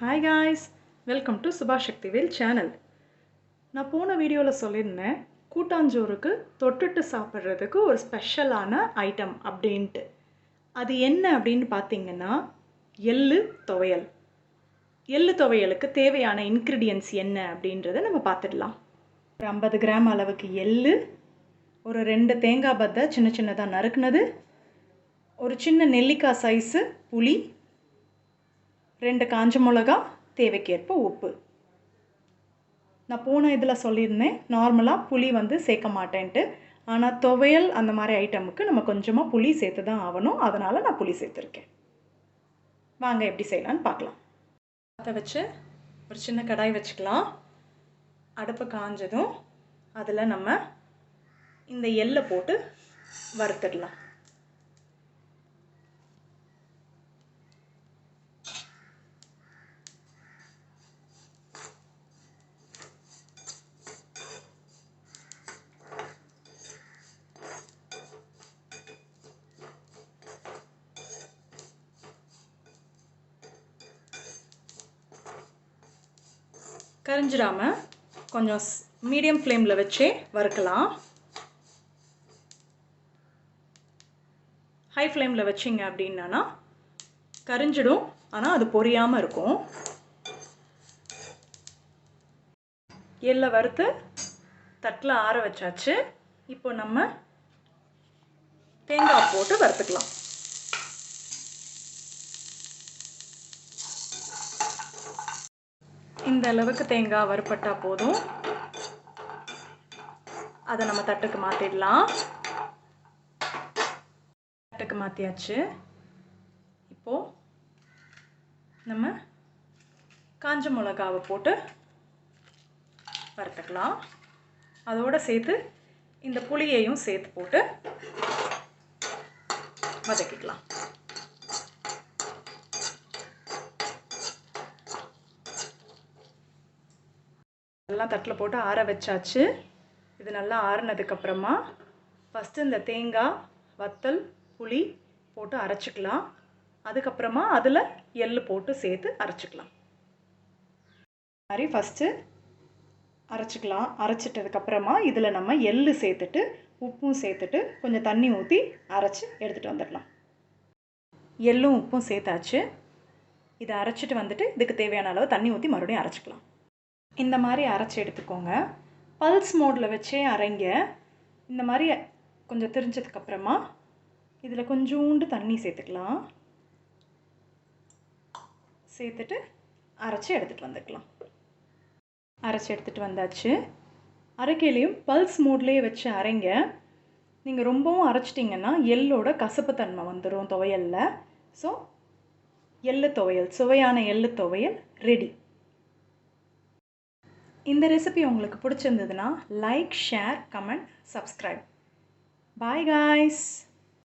Hi guys welcome to Subash Sakthivel channel நான் போன வீடியோவில் சொல்லியிருந்தேன் கூட்டாஞ்சோறுக்கு தொட்டுட்டு சாப்பிட்றதுக்கு ஒரு ஸ்பெஷலான ஐட்டம் அப்படின்ட்டு. அது என்ன அப்படின்னு பார்த்தீங்கன்னா எள்ளு துவையல். எள்ளு துவையலுக்கு தேவையான இன்க்ரீடியன்ஸ் என்ன அப்படின்றத நம்ம பார்த்துடலாம். ஒரு ஐம்பது கிராம் அளவுக்கு எள்ளு ஒரு ரெண்டு தேங்காய் பத்தை சின்ன சின்னதாக நறுக்குனது ஒரு சின்ன நெல்லிக்காய் சைஸு புளி ரெண்டு காஞ்ச மிளகா தேவைக்கேற்ப உப்பு. நான் போன இதில் சொல்லியிருந்தேன் நார்மலாக புளி வந்து சேர்க்க மாட்டேன்ட்டு. ஆனால் துவையல் அந்த மாதிரி ஐட்டமுக்கு நம்ம கொஞ்சமாக புளி சேர்த்து தான் ஆகணும். அதனால் நான் புளி சேர்த்துருக்கேன். வாங்க எப்படி செய்யலான்னு பார்க்கலாம். அதை வச்சு ஒரு சின்ன கடாய் வச்சுக்கலாம். அடுப்பு காஞ்சதும் அதில் நம்ம இந்த எள்ளை போட்டு வறுத்துடலாம். கரிஞ்சிடாமல் கொஞ்சம் மீடியம் ஃப்ளேமில் வச்சே வறுக்கலாம். ஹை ஃப்ளேமில் வச்சிங்க அப்படின்னா கரிஞ்சிடும் ஆனால் அது பொரியாமல் இருக்கும். எள்ளை வறுத்து தட்டில் ஆற வச்சாச்சு. இப்போ நம்ம தேங்காய் போட்டு வறுத்துக்கலாம். இந்த அளவுக்கு தேங்காய் வறுப்பட்டால் போதும். அதை நம்ம தட்டுக்கு மாற்றிடலாம் தட்டுக்கு மாற்றியாச்சு இப்போது நம்ம காஞ்ச மிளகாவை போட்டு வறுத்துக்கலாம். அதோடு சேர்த்து இந்த புளியையும் சேர்த்து போட்டு வதக்கிக்கலாம். எல்லாம் தட்டில் போட்டு ஆற வச்சாச்சு. இது நல்லா ஆறினதுக்கப்புறமா ஃபஸ்ட்டு இந்த தேங்காய் வத்தல் புளி போட்டு அரைச்சிக்கலாம். அதுக்கப்புறமா அதில் எள் போட்டு சேர்த்து அரைச்சிக்கலாம். மாதிரி ஃபஸ்ட்டு அரைச்சிக்கலாம். அரைச்சிட்டதுக்கப்புறமா இதில் நம்ம எள் சேர்த்துட்டு உப்பும் சேர்த்துட்டு கொஞ்சம் தண்ணி ஊற்றி அரைச்சி எடுத்துகிட்டு வந்துடலாம். எள்ளும் உப்பும் சேர்த்தாச்சு. இதை அரைச்சிட்டு வந்துட்டு இதுக்கு தேவையான அளவு தண்ணி ஊற்றி மறுபடியும் அரைச்சிக்கலாம். இந்த மாதிரி அரைச்சி எடுத்துக்கோங்க. பல்ஸ் மோடில் வச்சே அரைங்க. இந்த மாதிரி கொஞ்சம் தெரிஞ்சதுக்கப்புறமா இதில் கொஞ்சோண்டு தண்ணி சேர்த்துக்கலாம். சேர்த்துட்டு அரைச்சி எடுத்துகிட்டு வந்துக்கலாம். அரைச்சி எடுத்துகிட்டு வந்தாச்சு. அரைக்கையிலையும் பல்ஸ் மோட்லேயே வச்சு அரைங்க. நீங்கள் ரொம்பவும் அரைச்சிட்டிங்கன்னா எள்ளோட கசப்புத்தன்மை வந்துடும் துவையலில். ஸோ எள்ளு துவையல் சுவையான எள்ளு துவையல் ரெடி இந்த ரெசிபி உங்களுக்கு பிடிச்சிருந்ததுன்னா like share comment subscribe bye guys